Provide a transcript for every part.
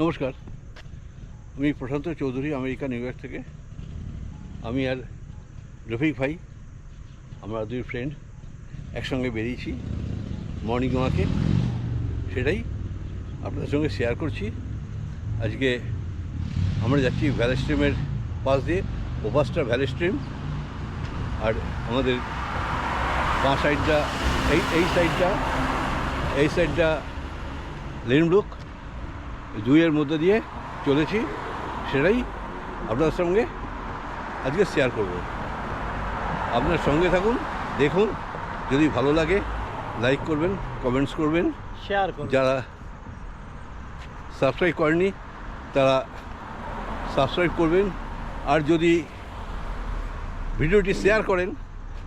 নমস্কার। আমি Prashanta Chowdhury, America, New York থেকে। আমি আর রফিক ভাই, আমরা দুই ফ্রেন্ড একসঙ্গে বেরিয়েছি মর্নিং ওয়াকে সেটাই আপনাদের সঙ্গে শেয়ার করছি। আজকে আমরা যাচ্ছি ভ্যালি স্ট্রিমের পাশ দিয়ে ওপাসটা ভ্যালি স্ট্রিম আর আমাদের বাঁ সাইডটা এই এই সাইডটা এই সাইডটা লেনব্রুক দুইয়ের মধ্যে দিয়ে চলেছি সেটাই আপনার সঙ্গে আজকে শেয়ার করব। আপনার সঙ্গে থাকুন দেখুন যদি ভালো লাগে লাইক করবেন কমেন্টস করবেন। শেয়ার করুন। যারা সাবস্ক্রাইব করেনি তারা সাবস্ক্রাইব করবেন। আর যদি ভিডিওটি শেয়ার করেন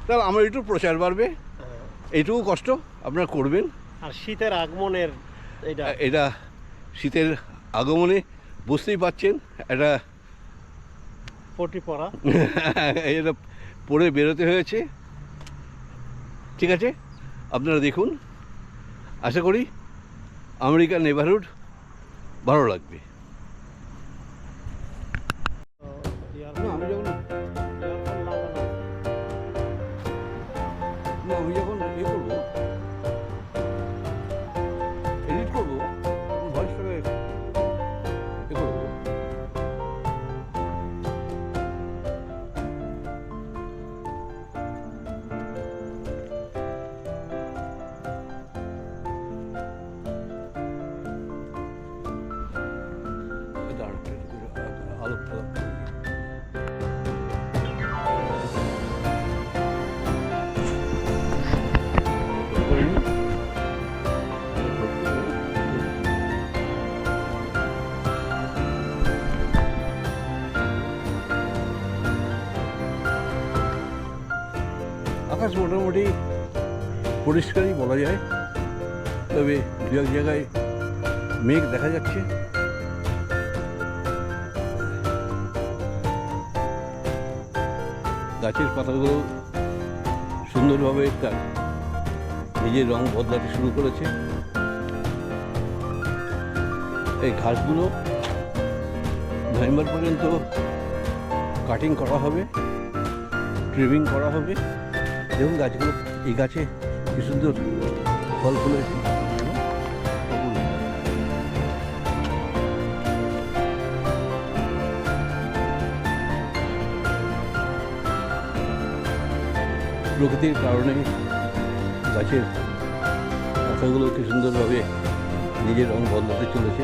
তাহলে আমার একটু প্রচার বাড়বে। হ্যাঁ। এইটুকু কষ্ট আপনারা করবেন। আর শীতের আগমনের এটা। এটা শীতের আগমনে বুঝতেই পাচ্ছেন একটা পটি পড়া। এটা পরে বেরোতে হয়েছে। ঠিক আছে? আপনারা দেখুন। আশা করি আমেরিকার নেবারহুড ভালো লাগবে। মোটামুটি পরিষ্কারই বলা যায়। তবে দু এক জায়গায় মেঘ দেখা যাচ্ছে। গাছের পাতাগুলো সুন্দরভাবে তার নিজের রং বদলাতে শুরু করেছে। এই ঘাসগুলো নভেম্বর পর্যন্ত কাটিং করা হবে ট্রিমিং করা হবে। এবং গাছগুলো, এই গাছে কি সুন্দর ফল ফুলেছে প্রকৃতির কারণে গাছের পাতাগুলো কি সুন্দরভাবে নিজের রং বদলাতে চলেছে।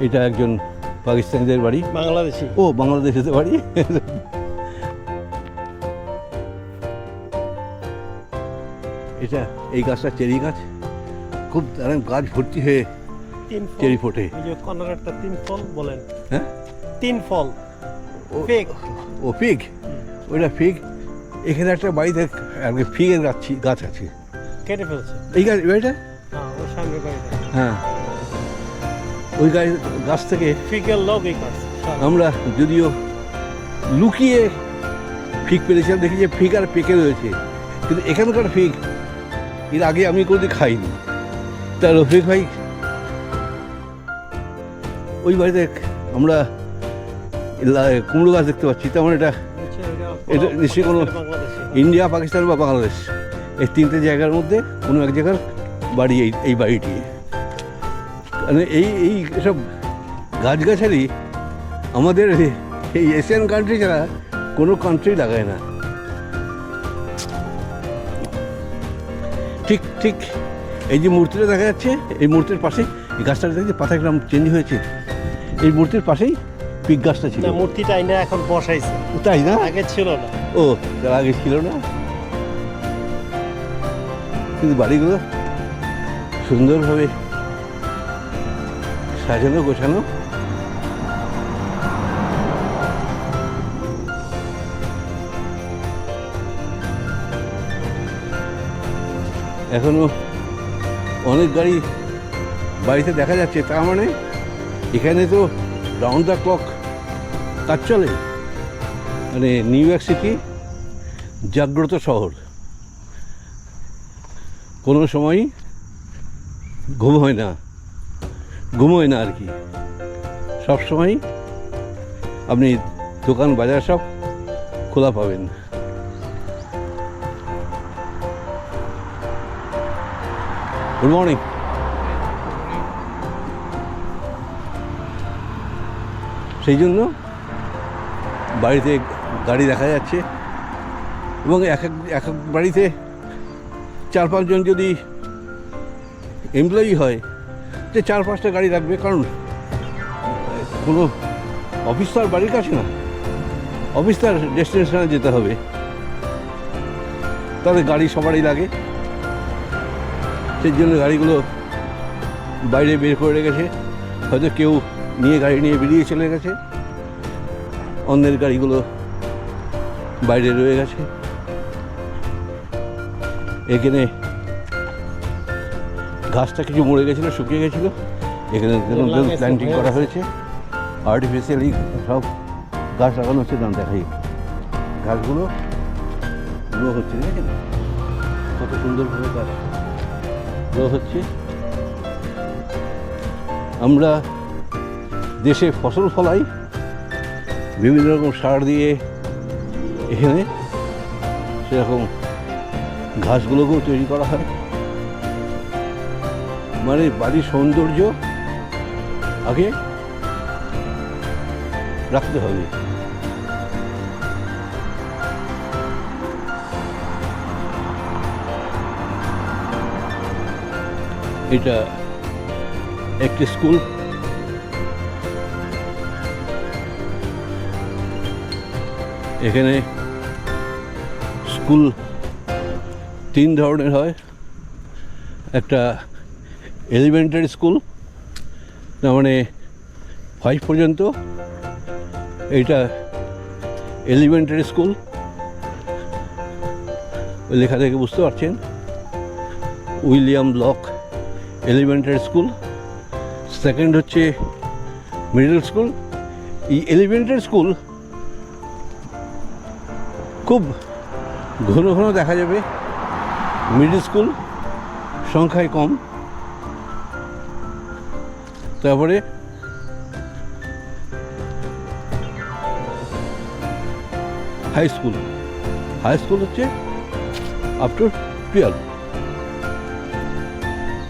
এটা একজন পাকিস্তানিদের বাড়ি। বাংলাদেশি। ও বাংলাদেশের বাড়ি? এটা এই গাছটা চেরি গাছ। খুব দারুণ গাছ ভর্তি হয়ে চেরি ফোটে। একটা তিন ফল বলেন। হ্যাঁ? তিন ফল। ও ফিগ। ওইটা ফিগ। এখানে একটা বাড়িতে আর ফিগের গাছ গাছ আছে। কেটে ফেলছে। এই গাছ বাড়িটা। হ্যাঁ। ওই গাছ গাছ থেকে। আমরা যদিও লুকিয়ে ফিক পেরেছিলাম দেখি যে ফিক আর পেকে রয়েছে। কিন্তু এখানকার ফিক এর আগে আমি কোনোদিন খাইনি। তা রফিক ভাই ওই বাড়িতে আমরা কুমড়ো গাছ দেখতে পাচ্ছি। তেমন এটা এটা এটা নিশ্চয়ই কোনো- ইন্ডিয়া পাকিস্তান বা বাংলাদেশ। এই তিনটে জায়গার মধ্যে কোনো এক জায়গার বাড়ি এই এই বাড়িটি। মানে এই এই সব গাছগাছালি আমাদের এই এশিয়ান কান্ট্রি ছাড়া কোনো কান্ট্রি লাগায় না। ঠিক ঠিক এই যে মূর্তিটা দেখা যাচ্ছে এই মূর্তির পাশে এই গাছটা দেখছি পাতা গ্রাম চেঞ্জ হয়েছে। এই মূর্তির পাশেই পিক গাছটা ছিল। না মূর্তিটা আইনা এখন বসাইছে। তাই না? আগে ছিল না। ও তার আগে ছিল না। কিন্তু বাড়িগুলো সুন্দরভাবে সাজানো, গোছানো। এখনও অনেক গাড়ি বাড়িতে দেখা যাচ্ছে তার মানে এখানে তো রাউন্ড দ্য ক্লক কাজ চলে। মানে নিউ ইয়র্ক সিটি জাগ্রত শহর। কোনো সময়ই ঘুম হয় না। ঘুম হয় না আর কি। সবসময় আপনি দোকান, বাজার সব খোলা পাবেন। গুড মর্নিং সেই জন্য বাড়িতে গাড়ি দেখা যাচ্ছে এবং এক এক এক এক বাড়িতে চার পাঁচজন যদি এমপ্লয়ি হয় যে চার, পাঁচটা গাড়ি রাখবে, কারণ কোনো অফিস তো আর বাড়ির কাছে না। অফিস তার ডেস্টিনেশনে যেতে হবে। তাদের গাড়ি সবারই লাগে। সেই জন্য গাড়িগুলো বাইরে বের করে রেখেছে। হয়তো কেউ নিয়ে গাড়ি নিয়ে বেরিয়ে চলে গেছে। অন্যের গাড়িগুলো বাইরে রয়ে গেছে। এখানে ঘাসটা কিছু মরে গেছিল শুকিয়ে গেছিল। এখানে প্ল্যান্টিং করা হয়েছে। আর্টিফিশিয়ালি সব গাছ লাগানো হচ্ছে দাম দেখাই। গাছগুলো গ্রো হচ্ছে কত সুন্দরভাবে গাছ গ্রো হচ্ছে। আমরা দেশে ফসল ফলাই বিভিন্ন রকম সার দিয়ে এখানে সেরকম ঘাসগুলোকেও তৈরি করা হয়। মানে বাড়ির সৌন্দর্য আগে রাখতে হবে। এটা একটি স্কুল। এখানে স্কুল তিন ধরনের হয়। একটা এলিমেন্টারি স্কুল তার মানে ফাইভ পর্যন্ত। এইটা এলিমেন্টারি স্কুল ওই লেখা থেকে বুঝতে পারছেন? William Block elementary school second হচ্ছে মিডল স্কুল এই এলিমেন্টারি স্কুল খুব ঘন ঘন দেখা যাবে। মিডল স্কুল সংখ্যায় কম। তারপরে হাই স্কুল হাই স্কুল হচ্ছে আপ টু টুয়েলভ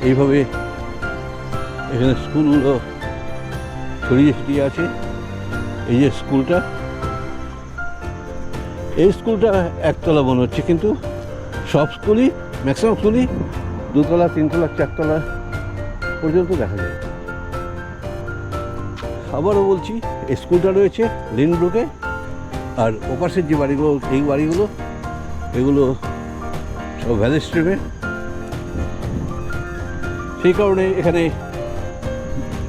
এইভাবে এখানে স্কুলগুলো ছড়িয়ে ছিটিয়ে আছে। এই যে স্কুলটা, এই স্কুলটা একতলা মনে হচ্ছে কিন্তু সব স্কুলই ম্যাক্সিমাম স্কুলই দুতলা, তিনতলা, চারতলা পর্যন্ত দেখা যায়। আবারও বলছি স্কুলটা রয়েছে লিন লিনব্রুকে আর ওপাশের যে বাড়িগুলো, এই বাড়িগুলো, এগুলো সব ভ্যালি স্ট্রিমে। সেই কারণে এখানে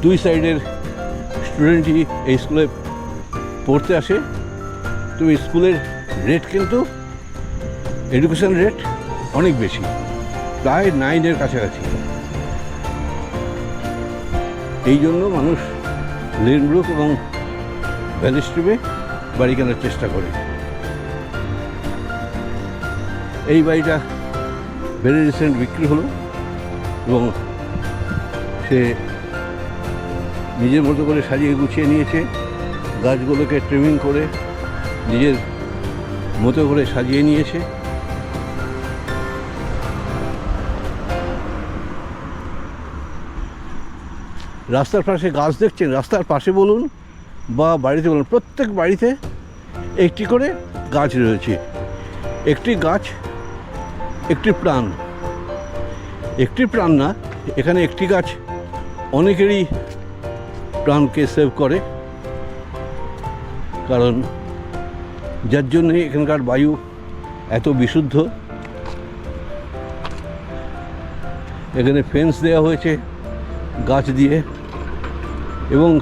দুই সাইডের স্টুডেন্টই এই স্কুলে পড়তে আসে। তো স্কুলের রেট কিন্তু, এডুকেশন রেট অনেক বেশি, প্রায় নাইনের কাছাকাছি। এই জন্য মানুষ লেনব্রুক এবং ভ্যালি স্ট্রিমে বাড়ি কেনার চেষ্টা করে। এই বাড়িটা ভেরি রিসেন্ট বিক্রি হলো এবং সে নিজের মতো করে সাজিয়ে গুছিয়ে নিয়েছে, গাছগুলোকে ট্রিমিং করে নিজের মতো করে সাজিয়ে নিয়েছে। রাস্তার পাশে গাছ দেখছেন, রাস্তার পাশে বলুন বা বাড়িতে বলুন, প্রত্যেক বাড়িতে একটি করে গাছ রয়েছে। একটি গাছ, একটি প্রাণ। একটি প্রাণ না, এখানে একটি গাছ অনেকেরই প্রাণকে সেভ করে। কারণ যার জন্যে এখানকার বায়ু এত বিশুদ্ধ। এখানে ফেন্স দেওয়া হয়েছে গাছ দিয়ে। এবং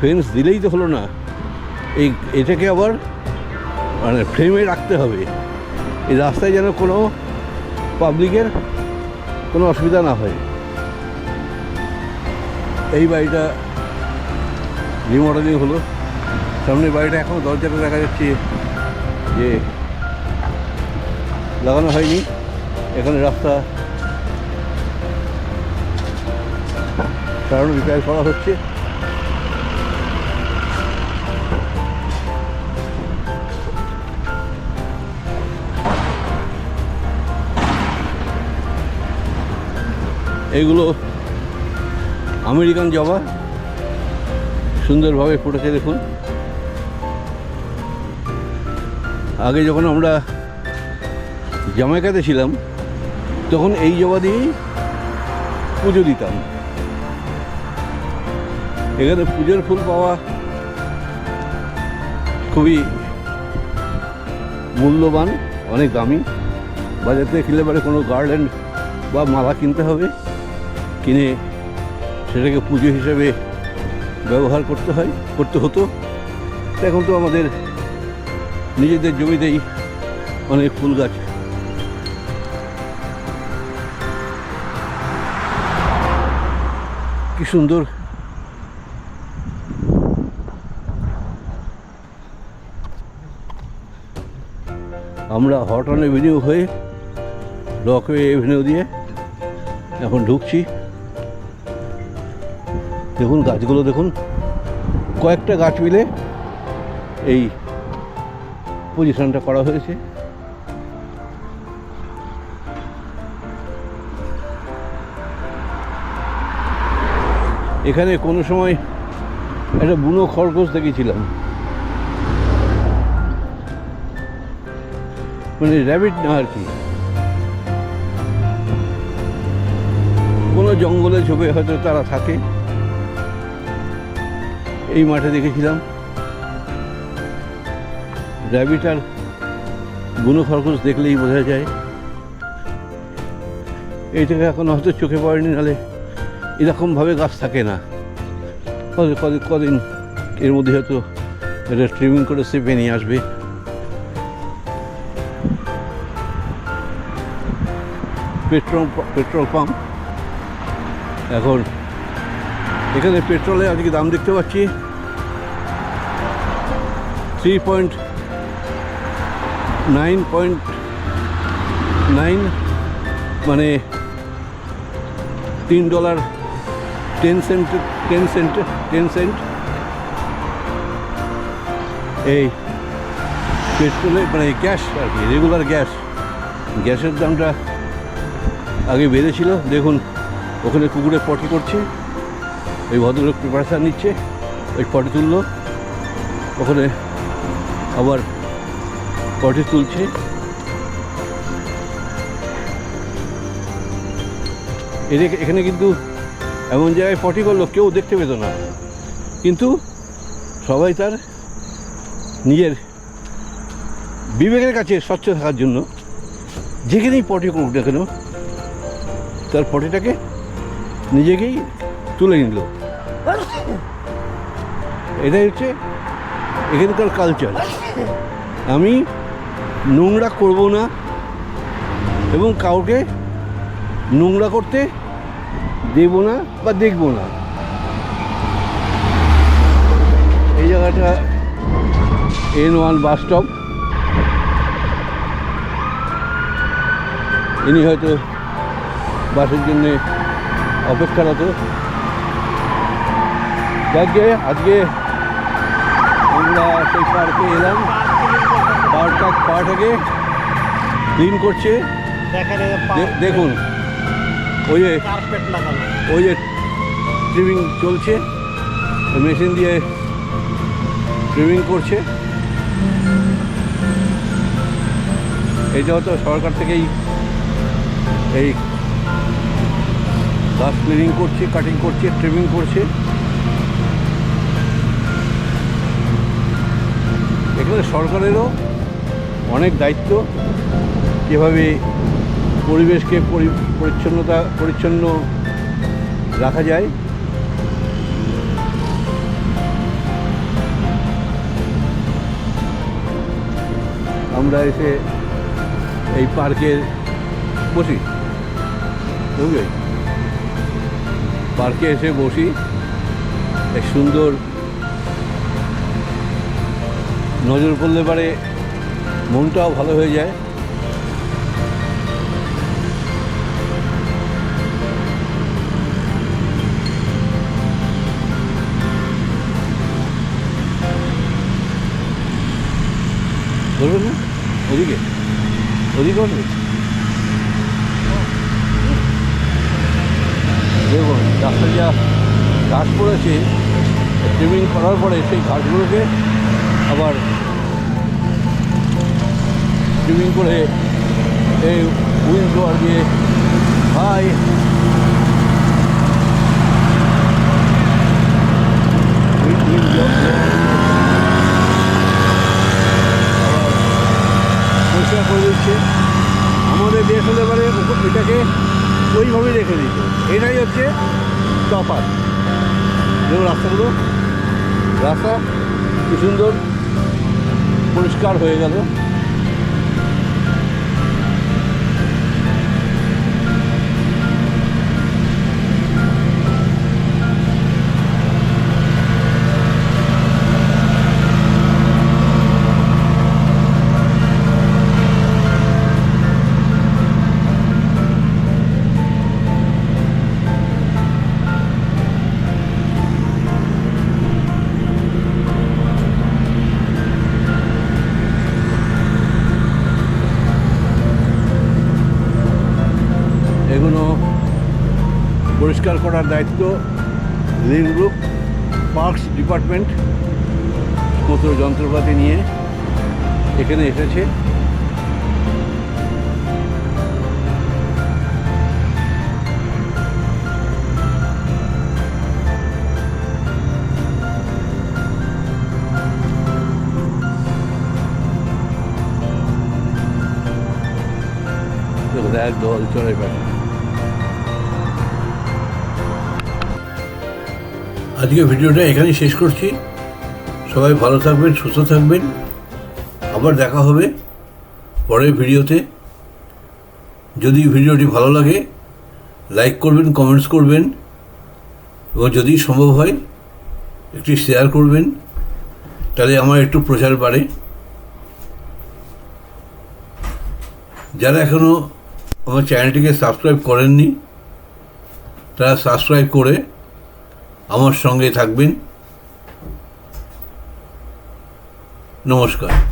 ফেন্স দিলেই তো হলো না। এই, এটাকে আবার মানে ফ্রেমে রাখতে হবে। এই রাস্তায় যেন কোনো পাবলিকের কোনো অসুবিধা না হয়। এই বাড়িটা রিমডেলিং হলো। সামনের বাড়িটা এখনও দরজাটা দেখা যাচ্ছে যে লাগানো হয়নি। এখানে রাস্তা সারানো রিপেয়ার করা হচ্ছে। এইগুলো আমেরিকান জবা। সুন্দরভাবে ফুটেছে দেখুন। আগে যখন আমরা জামাইকাতে ছিলাম, তখন এই জবা দিয়েই পুজো দিতাম। এখানে পুজোর ফুল পাওয়া খুবই মূল্যবান, অনেক দামি। বাজার থেকে কিনলে পরে কোনো গার্ডেন বা মালা কিনতে হবে। কিনে সেটাকে পুজো হিসেবে ব্যবহার করতে হয়, করতে হতো। এখন তো আমাদের নিজেদের জমিতেই অনেক ফুল গাছ। কি সুন্দর আমরা হটন এভিনিউ হয়ে রকওয়ে এভিনিউ দিয়ে এখন ঢুকছি। দেখুন গাছগুলো, দেখুন। কয়েকটা গাছ মিলে এই পজিশনটা করা হয়েছে। এখানে কোনো সময় একটা বুনো খরগোশ দেখেছিলাম। মানে র্যাবিট না আর কি? কোনো জঙ্গলে ঝোপে হয়তো তারা থাকে। এই মাঠে দেখেছিলাম। র্যাবিট আর বুনো খরগোশ দেখলেই বোঝা যায়। এইটাকে এখন হয়তো চোখে পড়েনি নাহলে এরকমভাবে গাছ থাকে না। কদিন কদিন এর মধ্যে হয়তো এটা ট্রিমিং করে সেপে নিয়ে আসবে। Petrol petrol pump. এখন এখানে পেট্রোলে আজকে দাম দেখতে পাচ্ছি। Three point nine point nine মানে তিন dollar ten cent ten cent ten cent. এই পেট্রোলে মানে গ্যাস আর কি, রেগুলার গ্যাস। গ্যাসের দামটা আগে বেড়েছিল দেখুন, ওখানে কুকুরে পটি করছে ওই ভদ্রলোক প্রিপারেশান নিচ্ছে ওই পটি তুললো, ওখানে আবার পটি তুলছে। এদের এখানে কিন্তু এমন জায়গায় পটি করল, কেউ দেখতে পেত না। কিন্তু সবাই তার নিজের বিবেকের কাছে স্বচ্ছ থাকার জন্য যেখানেই পটি করুক না কেন তার পটিটাকে নিজেকেই তুলে নিল। এটাই হচ্ছে এখানকার কালচার আমি নোংরা করব না এবং কাউকে নোংরা করতে দেব না বা দেখব না। এই জায়গাটা এন ওয়ান বাস স্টপ ইনি হয়তো বাসের জন্য অপেক্ষারত যাকে আজকে আমরা সেই পার্কে এলাম। পার্কটা পার্কটাকে ক্লিন করছে। দেখুন ওই যে ওই যে ট্রিমিং চলছে। মেশিন দিয়ে ট্রিমিং করছে। এটা হয়তো সরকার থেকেই এই গাছ ক্লিনিং করছে কাটিং করছে ট্রিমিং করছে। এখানে সরকারেরও অনেক দায়িত্ব, যেভাবে পরিবেশকে পরি- পরিচ্ছন্নতা, পরিচ্ছন্ন রাখা যায়। আমরা এসে এই পার্কের বসি। বুঝলি? পার্কে এসে বসি। এক সুন্দর। নজর পড়লে পারে মনটাও ভালো হয়ে যায়। পরে সেই ঘাসগুলোকে আবার ট্রিমিং করে এই উইন্ড দিয়ে হাই উইন্ড পরিষ্কার করে দিচ্ছে আমাদের দেশ হলে পারে ওপর- এটাকে ওইভাবেই রেখে দিত এটাই হচ্ছে তফাৎ দেখুন রাস্তাগুলো রাস্তা কি সুন্দর পরিষ্কার হয়ে গেল। পরিষ্কার করার দায়িত্ব রেল গ্রুপ পার্কস ডিপার্টমেন্ট মতো যন্ত্রপাতি নিয়ে এখানে এসেছে। এক দল চলে পাখি আজকে ভিডিওটা এখানেই শেষ করছি। সবাই ভালো থাকবেন, সুস্থ থাকবেন। আবার দেখা হবে পরের ভিডিওতে। যদি ভিডিওটি ভালো লাগে, লাইক করবেন, কমেন্টস করবেন। এবং যদি সম্ভব হয়, একটি শেয়ার করবেন। তাহলে আমার একটু প্রচার বাড়ে। যারা এখনও আমার চ্যানেলটিকে সাবস্ক্রাইব করেননি, তারা সাবস্ক্রাইব করে আমার সঙ্গে থাকবেন। নমস্কার।